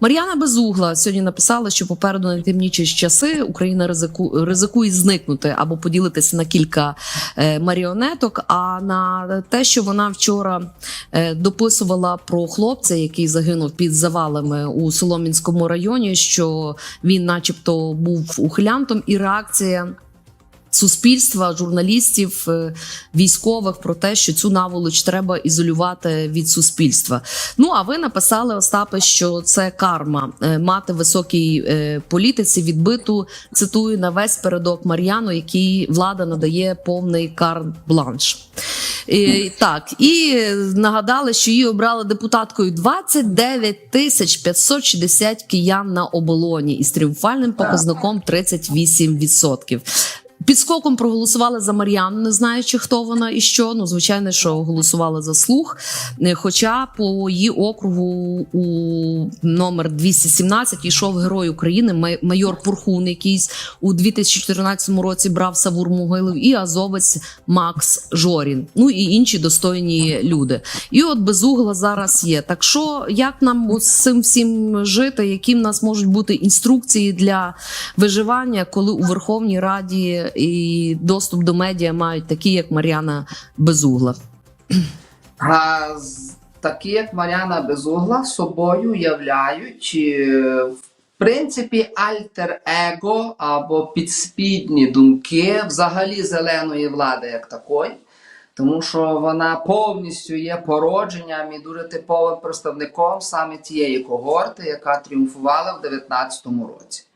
Мар'яна Безугла сьогодні написала, що попереду найтемніші часи Україна ризику, ризикує зникнути або поділитися на кілька е, маріонеток. А на те, що вона вчора е, дописувала про хлопця, який загинув під завалами у Соломінському районі, що він, начебто, був ухилянтом, і реакція. Суспільства, журналістів, е, військових про те, що цю наволоч треба ізолювати від суспільства. Ну а ви написали Остапе, що це карма е, мати високій е, політиці відбиту. Цитую на весь передок Мар'яну, який влада надає повний карт-бланш. І, так, і нагадали, що її обрали депутаткою 29 тисяч 560 киян на оболоні із тріумфальним показником 38%. Підскоком проголосували за Мар'яну, не знаючи, хто вона і що. Ну, звичайно, що голосували за слух. Е, Хоча по її округу у номер 217 йшов герой України, май- майор Пурхун, який у 2014 році брав Савур Могилів, і азовець Макс Жорін. Ну і інші достойні люди. І от безугла зараз є. Так що як нам з цим всім жити? Які в нас можуть бути інструкції для виживання, коли у Верховній Раді і доступ до медіа мають такі, як Мар'яна Безугла? А такі, як Мар'яна Безугла, собою являють, в принципі, альтер-его або підспідні думки взагалі зеленої влади як такої. Тому що вона повністю є породженням і дуже типовим представником саме тієї когорти, яка тріумфувала в 2019 році.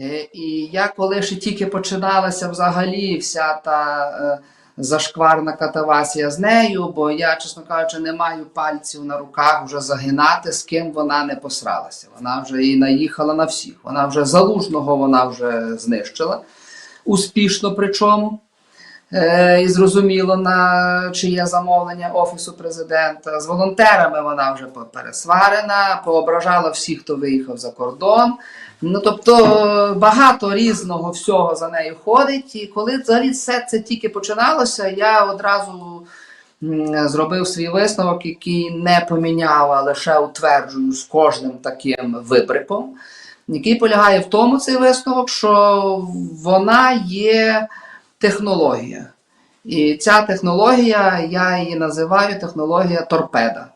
Е, І я коли ще тільки починалася взагалі вся та е, зашкварна катавасія з нею, бо я, чесно кажучи, не маю пальців на руках вже загинати, з ким вона не посралася. Вона вже і наїхала на всіх. Вона вже залужного вона вже знищила успішно, причому. Е, і зрозуміло, на чиє замовлення Офісу президента. З волонтерами вона вже пересварена, поображала всіх, хто виїхав за кордон. Ну, тобто е, багато різного всього за нею ходить. І коли взагалі все це тільки починалося, я одразу зробив свій висновок, який не поміняв, а лише утверджую з кожним таким вибриком, який полягає в тому цей висновок, що вона є технологія. І ця технологія, я її називаю технологія торпеда.